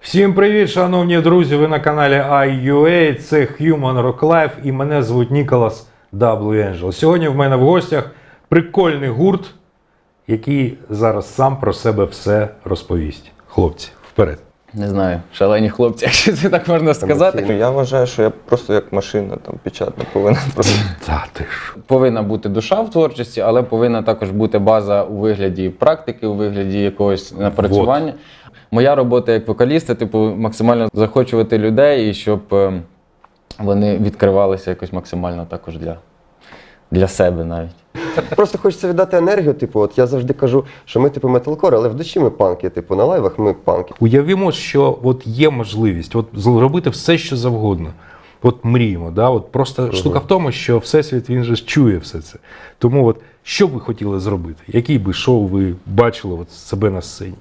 Всім привіт, шановні друзі! Ви на каналі iUA, це Human Rock Life і мене звуть Ніколас W. Angel. Сьогодні в мене в гостях прикольний гурт, який зараз сам про себе все розповість. Хлопці, вперед. Не знаю, шалені хлопці, якщо це так можна сказати. Я вважаю, що я просто як машина там печатна повинен просто. Та ти ж. Повинна бути душа в творчості, але повинна також бути база у вигляді практики, у вигляді якогось напрацювання. Моя робота як вокаліста, типу, максимально захочувати людей і щоб е, вони відкривалися якось максимально також для, для себе навіть. Просто хочеться віддати енергію. Типу, от я завжди кажу, що ми типу металкор, але в душі ми панки. Типу, на лайвах ми панки. Уявімо, що от є можливість от зробити все, що завгодно. От мріємо, да? от просто штука в тому, що Всесвіт він же чує все це. Тому от що б ви хотіли зробити? Який би шоу ви бачили от себе на сцені?